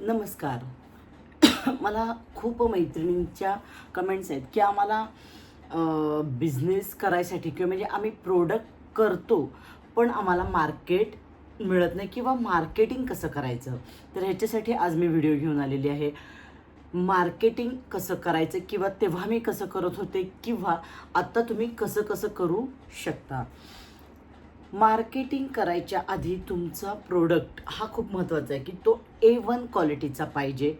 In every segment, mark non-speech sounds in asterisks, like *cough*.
नमस्कार. *coughs* मला खूप मैत्रिणींच्या कमेंट्स आहेत की आम्हाला बिझनेस करायसाठी किंवा म्हणजे आम्ही प्रोडक्ट करतो पण आम्हाला मार्केट मिळत नाही किंवा मार्केटिंग कसं करायचं? तर ह्याच्यासाठी आज मी व्हिडिओ घेऊन आलेली आहे. मार्केटिंग कसं करायचं किंवा तेव्हा मी कसं करत होते किंवा आत्ता तुम्ही कसं कसं करू शकता? मार्केटिंग करायच्या आधी तुमचा प्रोडक्ट हा खूप महत्त्वाचा आहे की तो ए वन क्वालिटीचा पाहिजे.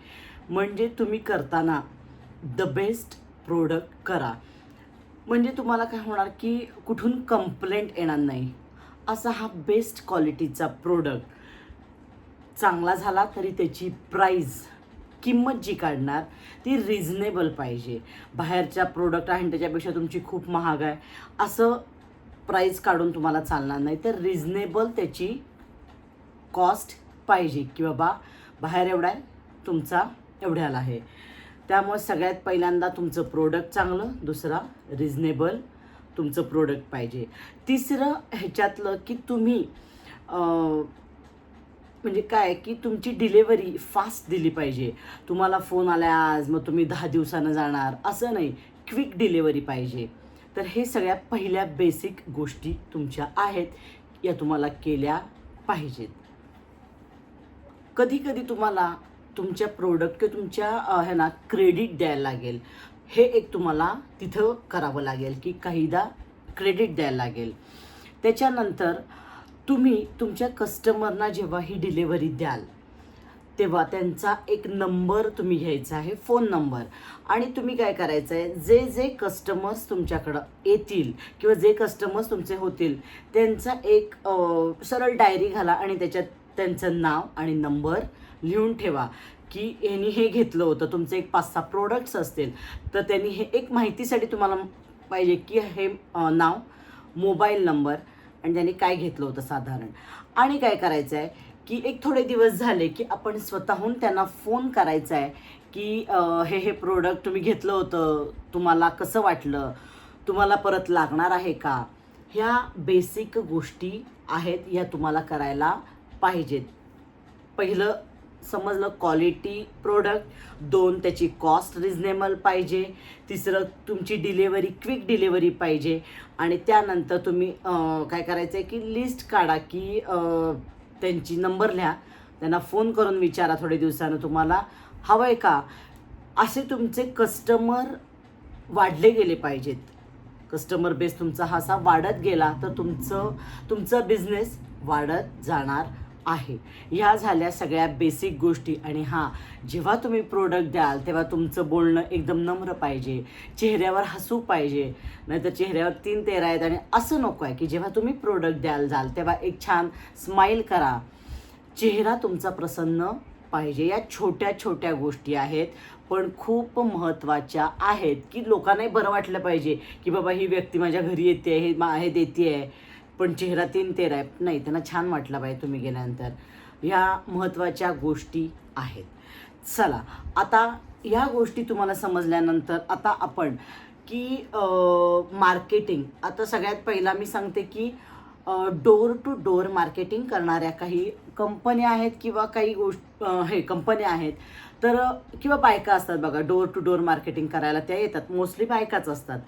म्हणजे तुम्ही करताना द बेस्ट प्रोडक्ट करा. म्हणजे तुम्हाला काय होणार की कुठून कंप्लेंट येणार नाही. असा हा बेस्ट क्वालिटीचा प्रोडक्ट चांगला झाला तरी त्याची प्राईज किंमत जी काढणार ती रिझनेबल पाहिजे. बाहेरच्या प्रोडक्ट आहे आणि त्याच्यापेक्षा तुमची खूप महाग आहे. असं प्राईस काढून तुम्हाला चालणार नाही. तर रिझनेबल त्याची कॉस्ट पाहिजे की बाबा बाहेर एवढा आहे तुमचा एवढ्याला आहे. त्यामुळे सगळ्यात पहिल्यांदा तुमचं प्रोडक्ट चांगलं दुसरा रिझनेबल तुमचं प्रोडक्ट पाहिजे. तिसरं ह्याच्यातलं की तुम्ही म्हणजे काय की तुमची डिलेवरी फास्ट दिली पाहिजे. तुम्हाला फोन आला आज मग तुम्ही दहा दिवसानं जाणार. असं नाही. क्विक डिलेवरी पाहिजे. तर हे सगळ्या पहिल्या बेसिक गोष्टी तुमच्या आहेत या तुम्हाला केल्या पाहिजेत. कधी कधी तुम्हाला तुमच्या प्रोडक्ट किंवा तुमच्या अं, ह्यांना क्रेडिट द्यायला लागेल. हे एक तुम्हाला तिथं करावं लागेल की काहीदा क्रेडिट द्यायला लागेल. त्याच्यानंतर तुम्ही तुमच्या कस्टमरना जेव्हा ही डिलेवरी द्याल तेव्हा त्यांचा एक नंबर तुम्ही घ्यायचा आहे फोन नंबर. आणि तुम्ही काय करायचं आहे जे जे कस्टमर्स तुमच्याकडं येतील किंवा जे कस्टमर्स तुमचे होतील त्यांचा एक सरळ डायरी घाला आणि त्याच्यात त्यांचं नाव आणि नंबर लिहून ठेवा. की यांनी हे घेतलं होतं तुमचे एक पाच सहा प्रोडक्ट्स असतील. तर त्यांनी हे एक माहितीसाठी तुम्हाला पाहिजे की हे नाव मोबाईल नंबर आणि त्यांनी काय घेतलं होतं साधारण. आणि काय करायचं आहे की एक थोडे दिवस झाले की आपण स्वतःहून त्यांना फोन करायचा आहे की हे हे प्रोडक्ट तुम्ही घेतलं होतं तुम्हाला कसं वाटलं तुम्हाला परत लागणार आहे का? ह्या बेसिक गोष्टी आहेत ह्या तुम्हाला करायला पाहिजेत. पहिलं समजलं क्वालिटी प्रोडक्ट दोन त्याची कॉस्ट रिजनेबल पाहिजे तिसरं तुमची डिलेवरी क्विक डिलेवरी पाहिजे आणि त्यानंतर तुम्ही काय करायचं आहे की लिस्ट काढा की त्यांची नंबर लिहा. त्यांना फोन करून विचारा थोडे दिवसानं तुम्हाला. हवं आहे का? असे तुमचे कस्टमर वाढले गेले पाहिजेत. कस्टमर बेस तुमचा हा असा वाढत गेला तर तुमचं तुमचा बिझनेस वाढत जाणार. आहे. ह्या झाल्या सगळ्या बेसिक गोष्टी आणि हां जेव्हा तुम्ही प्रोडक्ट द्याल तेव्हा तुमचं बोलणं एकदम नम्र पाहिजे. चेहऱ्यावर हसू पाहिजे. नाहीतर चेहऱ्यावर तीन तेरा आहेत आणि असं नको आहे की जेव्हा तुम्ही प्रोडक्ट द्याल जाल तेव्हा एक छान स्माईल करा. चेहरा तुमचा प्रसन्न पाहिजे. या छोट्या छोट्या गोष्टी आहेत पण खूप महत्त्वाच्या आहेत की लोकांनाही बरं वाटलं पाहिजे की बाबा ही व्यक्ती माझ्या घरी येते हे मा हे देते आहे. पण चेहरा तीन तेरा आहे. नाही त्यांना छान वाटला पाहिजे तुम्ही गेल्यानंतर. ह्या महत्त्वाच्या गोष्टी आहेत. चला आता ह्या गोष्टी तुम्हाला समजल्यानंतर आता आपण की मार्केटिंग आता सगळ्यात पहिला मी सांगते की डोर टू डोअर मार्केटिंग करणाऱ्या काही कंपन्या आहेत किंवा काही गोष्ट हे कंपन्या आहेत. तर किंवा बायका असतात बघा डोअर टू डोअर मार्केटिंग करायला त्या येतात. मोस्टली बायकाच असतात.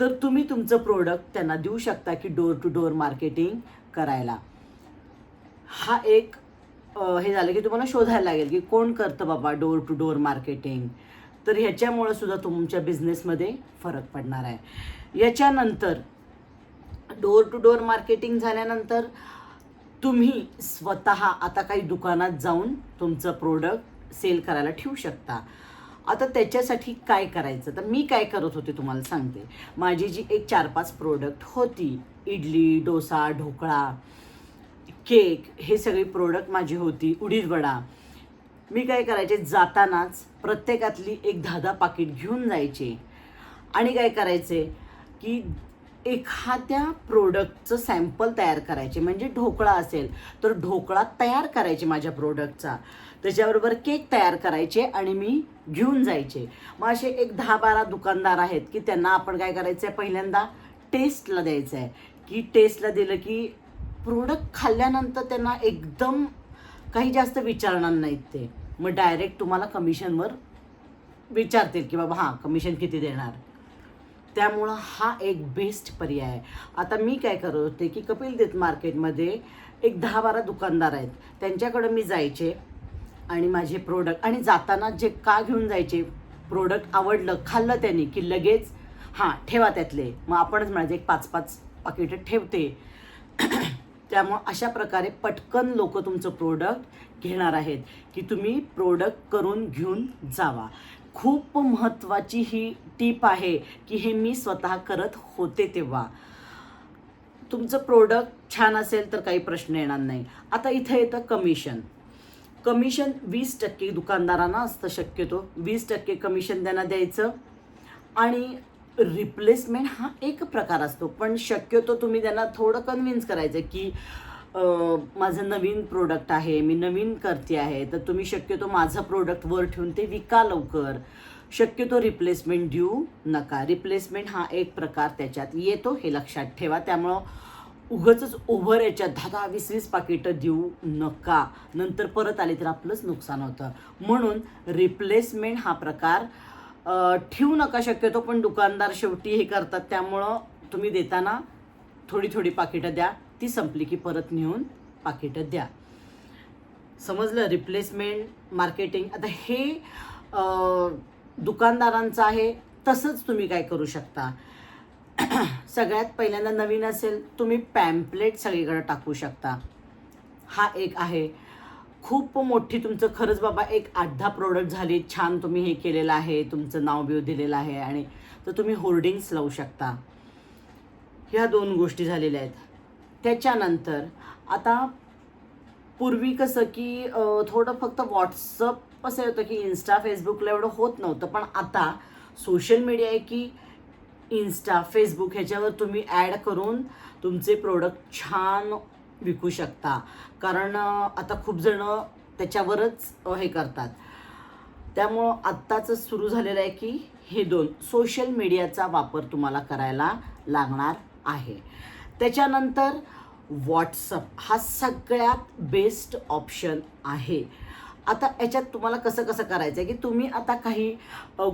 तर तुम्ही तुमचं प्रोडक्ट त्यांना देऊ शकता की डोअर टू डोअर मार्केटिंग करायला. हा एक हे झालं की तुम्हाला शोधायला लागेल की कोण करतं बाबा डोअर टू डोअर मार्केटिंग तर ह्याच्यामुळं सुद्धा तुमच्या बिझनेसमध्ये फरक पडणार आहे. याच्यानंतर डोअर टू डोअर मार्केटिंग झाल्यानंतर तुम्ही स्वतः आता काही दुकानात जाऊन तुमचं प्रोडक्ट सेल करायला ठेवू शकता. आता त्याच्यासाठी काय करायचं? तर मी काय करत होते तुम्हाला सांगते. माझी जी एक चार पाच प्रोडक्ट होती इडली डोसा ढोकळा केक हे सगळी प्रोडक्ट माझी होती उडीद वडा. मी काय करायचे? जातानाच प्रत्येकातली एक दहा दहा पाकिट घेऊन जायचे. आणि काय करायचे? की एखाद्या प्रोडक्टचं सॅम्पल तयार करायचे. म्हणजे ढोकळा असेल तर ढोकळा तयार करायचे माझ्या प्रोडक्टचा त्याच्याबरोबर केक तयार करायचे आणि मी घेऊन जायचे. मग असे एक दहा बारा दुकानदार आहेत की त्यांना आपण काय करायचं आहे पहिल्यांदा टेस्टला द्यायचं आहे की टेस्टला दिलं की प्रोडक्ट खाल्ल्यानंतर त्यांना एकदम काही जास्त विचारणार नाहीत ते. मग डायरेक्ट तुम्हाला कमिशनवर विचारतील की बाबा हां कमिशन किती देणार? त्यामुळं हा एक बेस्ट पर्याय आहे. आता मी काय करत होते की कपिल देत मार्केटमध्ये एक दहा बारा दुकानदार आहेत. त्यांच्याकडं मी जायचे. आणि माझे प्रोडक्ट आणि जाताना जे का घेऊन जायचे प्रोडक्ट आवडलं खाल्लं त्यांनी की लगेच हां ठेवा त्यातले. मग आपणच म्हणजे एक पाच पाच पाकिटं ठेवते. *clears throat* त्यामुळं अशा प्रकारे पटकन लोक तुमचं प्रोडक्ट घेणार आहेत की तुम्ही प्रोडक्ट करून घेऊन जावा. खूप महत्त्वाची ही टीप आहे की हे मी स्वतः करत होते तेव्हा. तुमचं प्रोडक्ट छान असेल तर काही प्रश्न येणार नाही. आता इथं येतं कमिशन कमिशन वीस टक्के दुकानदारांना असतं शक्यतो. वीस टक्के कमिशन त्यांना द्यायचं. आणि रिप्लेसमेंट हा एक प्रकार असतो. पण शक्यतो तुम्ही त्यांना थोडं कन्व्हिन्स करायचं की माझं नवीन प्रोडक्ट आहे मी नवीन करते आहे. तर तुम्ही शक्यतो माझं प्रोडक्ट वर ठेवून ते विका लवकर. शक्यतो रिप्लेसमेंट देऊ नका. रिप्लेसमेंट हा एक प्रकार त्याच्यात येतो हे लक्षात ठेवा. त्यामुळं उगच ओव्हर याच्यात दहा दहा वीस वीस पाकिटं देऊ नका. नंतर परत आले तर आपलंच नुकसान होतं. म्हणून रिप्लेसमेंट हा प्रकार ठेवू नका शक्यतो पण दुकानदार शेवटी हे करतात. त्यामुळं तुम्ही देताना थोडी थोडी पाकिटं द्या. ती संपली की परत नेऊन पाकिटं द्या. समजलं? रिप्लेसमेंट मार्केटिंग आता हे दुकानदारांचं आहे. तसंच तुम्ही काय करू शकता. *clears throat* सगळ्यात पहिल्यांदा नवीन असेल तुम्ही पॅम्पलेट सगळीकडे टाकू शकता. हा एक आहे. खूप मोठी तुमचं खरंच बाबा एक आठ दहा प्रोडक्ट झाली. छान तुम्ही हे केलेलं आहे तुमचं नाव बिव दिलेलं आहे आणि तर तुम्ही होर्डिंग्स लावू शकता. ह्या दोन गोष्टी झालेल्या आहेत. त्याच्यानंतर आता पूर्वी कसं की थोडं फक्त व्हॉट्सअप असं होतं की इन्स्टा फेसबुकला एवढं होत नव्हतं. पण आता सोशल मीडिया आहे की इन्स्टा फेसबुक ह्याच्यावर तुम्ही ॲड करून तुमचे प्रोडक्ट छान विकू शकता. कारण आता खूप जणं त्याच्यावरच हे करतात. त्यामुळं आत्ताच सुरू झालेलं आहे की हे दोन सोशल मीडियाचा वापर तुम्हाला करायला लागणार आहे. त्याच्यानंतर व्हॉट्सअप हा सगळ्यात बेस्ट ऑप्शन आहे. आता याच्यात तुम्हाला कसं कसं करायचं आहे की तुम्ही आता काही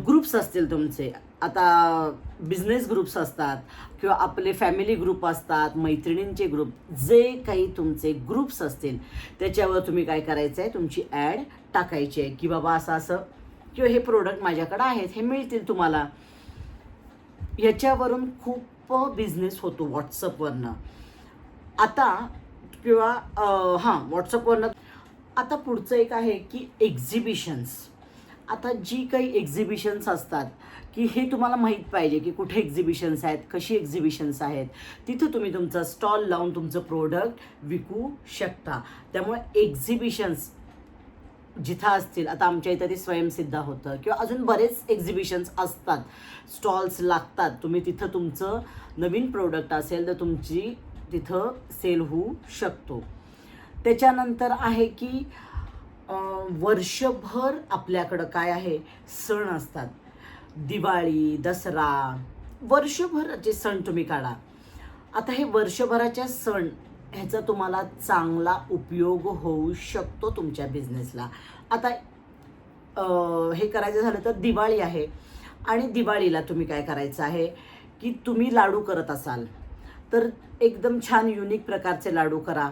ग्रुप्स असतील तुमचे. आता बिझनेस ग्रुप्स असतात किंवा आपले फॅमिली ग्रुप असतात मैत्रिणींचे ग्रुप जे काही तुमचे ग्रुप्स असतील त्याच्यावर तुम्ही काय करायचं आहे तुमची ॲड टाकायची आहे की बाबा असं असं किंवा हे प्रोडक्ट माझ्याकडे आहेत हे मिळतील तुम्हाला. याच्यावरून खूप बिझनेस होतो व्हॉट्सअपवरनं आता किंवा हां व्हॉट्सअपवरनं आता पुढचं एक आहे की एक्झिबिशन्स आता जी काही एक्झिबिशन्स असतात की हे तुम्हाला माहीत पाहिजे की कुठे एक्झिबिशन्स आहेत कशी एक्झिबिशन्स आहेत तिथं तुम्ही तुमचा स्टॉल लावून तुमचं प्रोडक्ट विकू शकता. त्यामुळे एक्झिबिशन्स जिथं असतील आता आमच्या इथं ते स्वयंसिद्ध होतं किंवा अजून बरेच एक्झिबिशन्स असतात. स्टॉल्स लागतात तुम्ही तिथं तुमचं नवीन प्रोडक्ट असेल तर तुमची तिथं सेल होऊ शकतो. त्याच्यानंतर आहे की वर्षभर आपल्याकडं काय आहे? सण असतात. दिवाळी दसरा वर्षभराचे सण तुम्ही काढा. आता हे वर्षभराच्या सण ह्याचा तुम्हाला चांगला उपयोग होऊ शकतो तुमच्या बिझनेसला आता हे करायचं झालं तर दिवाळी आहे. आणि दिवाळीला तुम्ही काय करायचं आहे? की तुम्ही लाडू करत असाल. तर एकदम छान युनिक प्रकारचे लाडू करा.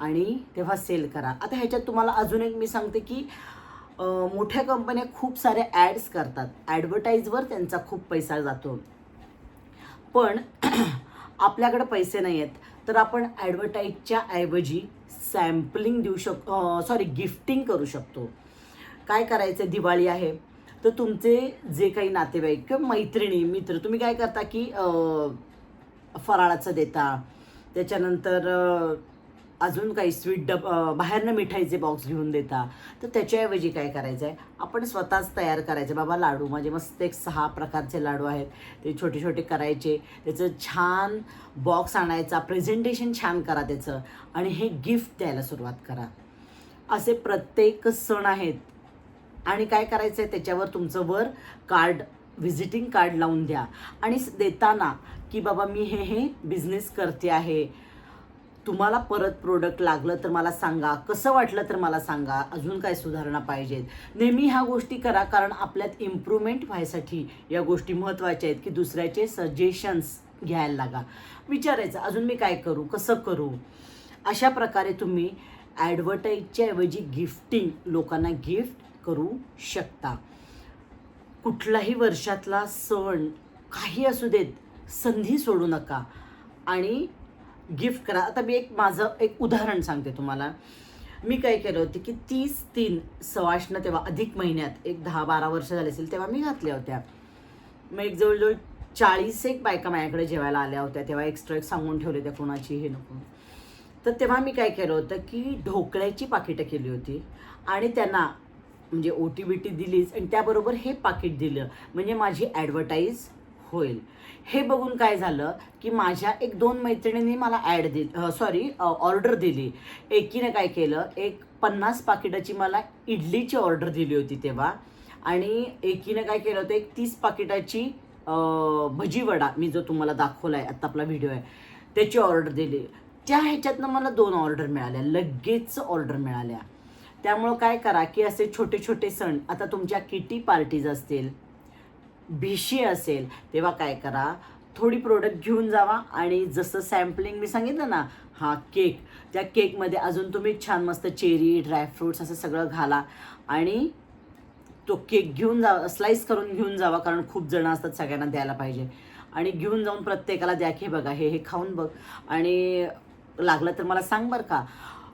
आणि तेव्हा सेल करा. आता ह्याच्यात तुम्हाला अजून एक मी सांगते की मोठ्या कंपन्या खूप साऱ्या ॲड्स करतात. ॲडव्हर्टाईजवर त्यांचा खूप पैसा जातो. पण *clears throat* आपल्याकडे पैसे नाही आहेत तर आपण ॲडव्हर्टाईजच्या ऐवजी सॅम्पलिंग देऊ शक सॉरी गिफ्टिंग करू शकतो. काय करायचं? दिवाळी आहे. तर तुमचे जे काही नातेवाईक किंवा मैत्रिणी मित्र तुम्ही काय करता की फराळाचं देता. त्याच्यानंतर अजून काही स्वीट डब बाहेरनं मिठाईचे बॉक्स घेऊन देता. तर त्याच्याऐवजी काय करायचं आहे आपण स्वतःच तयार करायचे. बाबा लाडू म्हणजे मस्त एक सहा प्रकारचे लाडू आहेत. ते छोटे छोटे करायचे. त्याचं छान बॉक्स आणायचा. प्रेझेंटेशन छान करा त्याचं. आणि हे गिफ्ट द्यायला सुरुवात करा. असे प्रत्येक सण आहेत. आणि काय करायचं आहे त्याच्यावर तुमचं वर कार्ड व्हिजिटिंग कार्ड लावून द्या. आणि देताना की बाबा मी हे हे बिझनेस करते आहे. तुम्हाला परत प्रोडक्ट लागलं तर मला सांगा. कसं वाटलं तर मला सांगा. अजून काय सुधारणा पाहिजेत. नेहमी ह्या गोष्टी करा कारण आपल्यात इम्प्रूव्हमेंट व्हायसाठी या गोष्टी महत्त्वाच्या आहेत की दुसऱ्याचे सजेशन्स घ्यायला लागा. विचारायचं अजून मी काय करू? कसं करू? अशा प्रकारे तुम्ही ॲडव्हर्टाईजच्या ऐवजी गिफ्टिंग लोकांना गिफ्ट करू शकता. कुठलाही वर्षातला सण काही असू देत संधी सोडू नका. आणि गिफ्ट करा. आता मी एक माझं एक उदाहरण सांगते तुम्हाला. मी काय केलं होतं की तीस तीन सवाष्ण तेव्हा अधिक महिन्यात एक दहा बारा वर्ष झाले असेल तेव्हा मी घातल्या होत्या. मग एक जवळजवळ चाळीस एक बायका माझ्याकडे जेवायला आल्या होत्या. तेव्हा एक्स्ट्रा एक सांगून ठेवले त्या कोणाची हे नको. तर तेव्हा मी काय केलं होतं की ढोकळ्याची पाकिटं केली होती आणि त्यांना म्हणजे ओ टी बी टी दिलीच आणि त्याबरोबर हे पाकिट दिलं. म्हणजे माझी ॲडव्हर्टाईज होईल. हे बघून काय झालं की माझ्या एक दोन मैत्रिणींनी मला ॲड दिली सॉरी ऑर्डर दिली. एकीनं काय केलं एक पन्नास पाकिटाची मला इडलीची ऑर्डर दिली होती तेव्हा आणि एकीनं काय केलं होतं एक तीस पाकिटाची भजीवडा भजी वडा मी जो तुम्हाला दाखवला आहे आत्ता आपला व्हिडिओ आहे त्याची ऑर्डर दिली. त्या ह्याच्यातनं मला दोन ऑर्डर मिळाल्या लगेच ऑर्डर मिळाल्या. त्यामुळं काय करा की असे छोटे छोटे सण आता तुमच्या किटी पार्टीज असतील भीशी असेल तेव्हा काय करा थोडी प्रोडक्ट घेऊन जावा आणि जसं सॅम्पलिंग मी सांगितलं ना हा केक त्या केकमध्ये अजून तुम्ही छान मस्त चेरी ड्रायफ्रूट्स असं सगळं घाला आणि तो केक घेऊन जा स्लाईस करून घेऊन जावा कारण खूप जणं असतात सगळ्यांना द्यायला पाहिजे. आणि घेऊन जाऊन प्रत्येकाला द्या की बघा हे हे खाऊन बघ. आणि लागलं तर मला सांग बरं का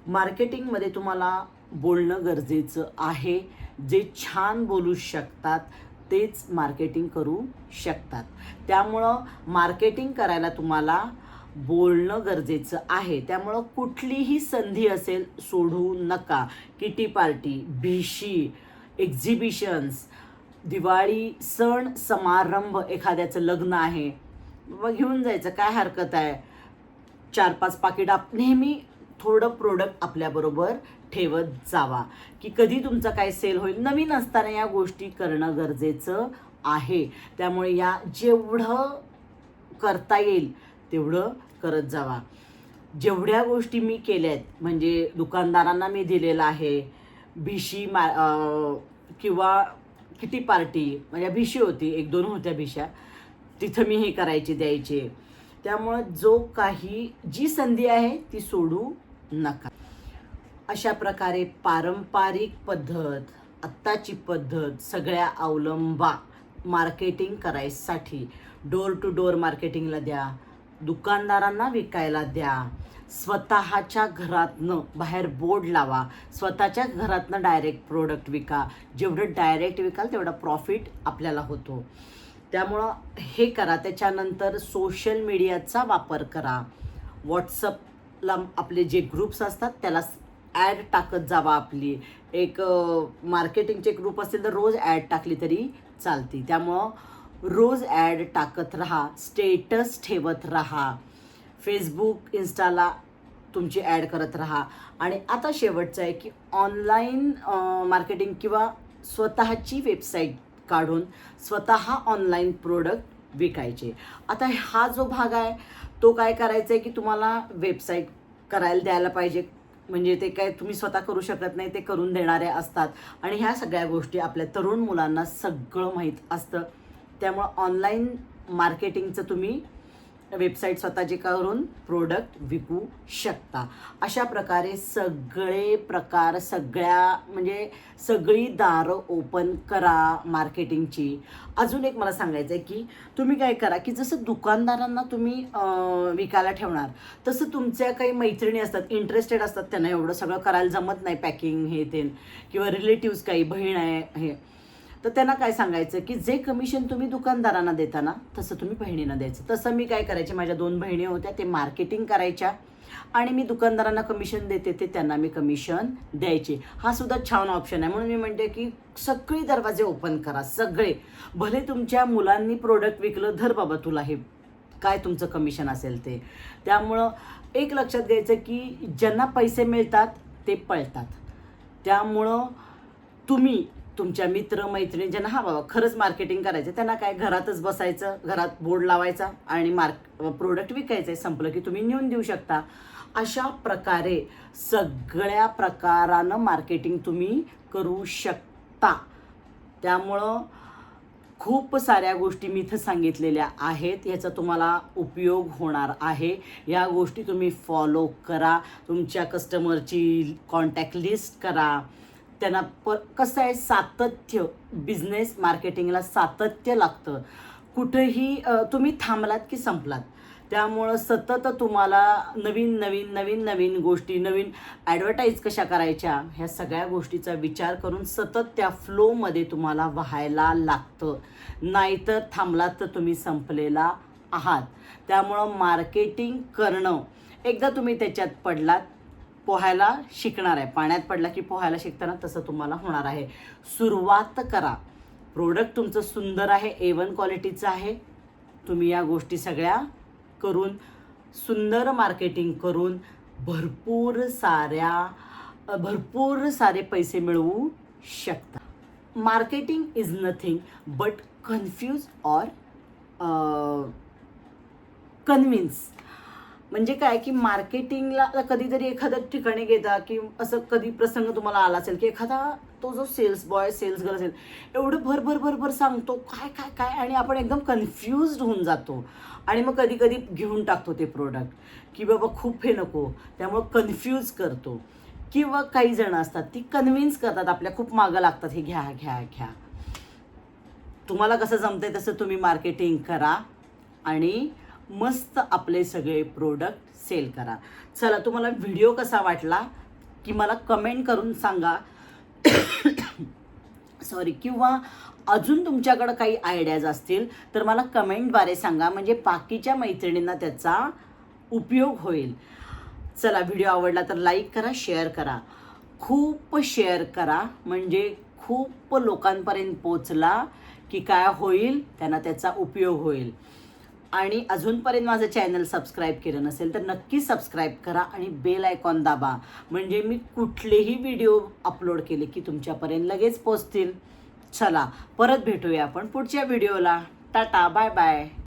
मार्केटिंगमध्ये तुम्हाला बोलणं गरजेचं आहे. जे छान बोलू शकतात तेच मार्केटिंग करू शकतात. त्यामुळं मार्केटिंग करायला तुम्हाला बोलणं गरजेचं आहे. त्यामुळं कुठलीही संधी असेल सोडू नका. किटी पार्टी भीशी एक्झिबिशन्स दिवाळी सण समारंभ एखाद्याचं लग्न आहे बाबा घेऊन जायचं. काय हरकत आहे? चार पाच पाकिट आप नेहमी थोडं प्रोडक्ट आपल्याबरोबर ठेवत जावा. की कधी तुमचं काय सेल होईल नवीन असताना या गोष्टी करणं गरजेचं आहे. त्यामुळे या जेवढं करता येईल तेवढं करत जावा. जेवढ्या गोष्टी मी केल्या आहेत म्हणजे दुकानदारांना मी दिलेलं आहे भिशी मा किंवा किटी पार्टी म्हणजे भिशी होती एक दोन होत्या भिशा तिथं मी हे करायचे द्यायचे. त्यामुळं जो काही जी संधी आहे ती सोडू नका. अशा प्रकारे पारंपरिक पद्धत आत्ताची पद्धत सगळ्या अवलंबा मार्केटिंग करायसाठी डोर टू डोर मार्केटिंगला द्या दुकानदारांना विकायला द्या स्वतःच्या घरातनं बाहेर बोर्ड लावा स्वतःच्या घरातनं डायरेक्ट प्रोडक्ट विका. जेवढं डायरेक्ट विकाल तेवढा प्रॉफिट आपल्याला होतो. त्यामुळं हे करा. त्याच्यानंतर सोशल मीडियाचा वापर करा. व्हॉट्सअप ला आपले जे ग्रुप्स असतात त्याला ॲड टाकत जावा आपली. एक मार्केटिंगचे ग्रुप असतील तर रोज ॲड टाकली तरी चालते. त्यामुळं रोज ॲड टाकत राहा स्टेटस ठेवत राहा. फेसबुक इन्स्टाला तुमची ॲड करत राहा. आणि आता शेवटचं आहे की ऑनलाईन मार्केटिंग किंवा स्वतःची वेबसाईट काढून स्वतः ऑनलाईन प्रोडक्ट विकायचे. आता हा जो भाग आहे तो काय करायचा आहे की तुम्हाला वेबसाईट करायला द्यायला पाहिजे. म्हणजे ते काय तुम्ही स्वतः करू शकत नाही ते करून देणारे असतात. आणि ह्या सगळ्या गोष्टी आपल्या तरुण मुलांना सगळं माहीत असतं. त्यामुळं ऑनलाईन मार्केटिंगचं तुम्ही वेबसाईट स्वतःची करून प्रोडक्ट विकू शकता. अशा प्रकारे सगळे प्रकार सगळ्या म्हणजे सगळी दारं ओपन करा मार्केटिंगची अजून एक मला सांगायचं आहे की तुम्ही काय करा की जसं दुकानदारांना तुम्ही विकायला ठेवणार तसं तुमच्या काही मैत्रिणी असतात इंटरेस्टेड असतात त्यांना एवढं सगळं करायला जमत नाही पॅकिंग हे ते किंवा रिलेटिव्स काही बहीण आहे हे. तर त्यांना काय सांगायचं की जे कमिशन तुम्ही दुकानदारांना देता ना तसं तुम्ही बहिणींना द्यायचं. तसं मी काय करायचे माझ्या दोन बहिणी होत्या ते मार्केटिंग करायच्या आणि मी दुकानदारांना कमिशन देते ते त्यांना मी कमिशन द्यायचे. हा सुद्धा छान ऑप्शन आहे. म्हणून मी म्हणते की सगळे दरवाजे ओपन करा सगळे. भले तुमच्या मुलांनी प्रोडक्ट विकलं धर बाबा तुला हे. काय तुमचं कमिशन असेल ते. त्यामुळं एक लक्षात घ्यायचं की ज्यांना पैसे मिळतात ते पळतात. त्यामुळं तुम्ही तुमच्या मित्र मैत्रिणी ज्यांना हा बाबा खरंच मार्केटिंग करायचं त्यांना काय घरातच बसायचं घरात बोर्ड लावायचा आणि मार्क प्रोडक्ट विकायचं आहे संपलं की तुम्ही नेऊन देऊ शकता. अशा प्रकारे सगळ्या प्रकारानं मार्केटिंग तुम्ही करू शकता. त्यामुळं खूप साऱ्या गोष्टी मी इथं सांगितलेल्या आहेत याचा तुम्हाला उपयोग होणार आहे. या गोष्टी तुम्ही फॉलो करा. तुमच्या कस्टमरची कॉन्टॅक्ट लिस्ट करा. त्यांना प कसं आहे सातत्य बिझनेस मार्केटिंगला सातत्य लागतं. कुठंही तुम्ही थांबलात की संपलात. त्यामुळं सतत तुम्हाला नवीन नवीन नवीन नवीन गोष्टी नवीन ॲडव्हर्टाईज कशा करायच्या ह्या सगळ्या गोष्टीचा विचार करून सतत त्या फ्लोमध्ये तुम्हाला व्हायला लागतं. नाहीतर थांबलात तर तुम्ही संपलेला आहात. त्यामुळं मार्केटिंग करणं एकदा तुम्ही त्याच्यात पडलात पोहायला शिकणार आहे. पाण्यात पडला की पोहायला शिकताना तसं तुम्हाला होणार आहे. सुरुवात करा. प्रोडक्ट तुमचं सुंदर आहे ए वन क्वालिटीचं आहे. तुम्ही या गोष्टी सगळ्या करून सुंदर मार्केटिंग करून भरपूर साऱ्या भरपूर सारे पैसे मिळवू शकता. Marketing is nothing but confuse or convince म्हणजे काय की मार्केटिंगला कधीतरी एखाद्या ठिकाणी घेता की असं कधी प्रसंग तुम्हाला आला असेल की एखादा तो जो सेल्स बॉय सेल्स गर्ल असेल एवढं भर भर भर भर सांगतो काय काय काय आणि आपण एकदम कन्फ्युज्ड होऊन जातो. आणि मग कधी कधी घेऊन टाकतो ते प्रोडक्ट की बाबा खूप हे नको त्यामुळं कन्फ्यूज करतो. किंवा काही जण असतात ती कन्व्हिन्स करतात आपल्या खूप मागं लागतात हे घ्या घ्या घ्या. तुम्हाला कसं जमतंय तसं तुम्ही मार्केटिंग करा आणि मस्त आपले सगळे प्रोडक्ट सेल करा. चला तुम्हाला व्हिडिओ कसा वाटला की मला कमेंट करून सांगा. *coughs* सॉरी किंवा अजून तुमच्याकडं काही आयडियाज असतील तर मला कमेंटद्वारे सांगा. म्हणजे बाकीच्या मैत्रिणींना त्याचा उपयोग होईल. चला व्हिडिओ आवडला तर लाईक करा शेअर करा. खूप शेअर करा. म्हणजे खूप लोकांपर्यंत पोचला की काय होईल त्यांना त्याचा उपयोग होईल. आणि अजूनपर्यंत माझं चॅनल सबस्क्राईब केलं नसेल तर नक्की सबस्क्राईब करा आणि बेल आयकॉन दाबा. म्हणजे मी कुठलेही व्हिडिओ अपलोड केले की तुमच्यापर्यंत लगेच पोचतील. चला परत भेटूया आपण पुढच्या व्हिडिओला टाटा बाय बाय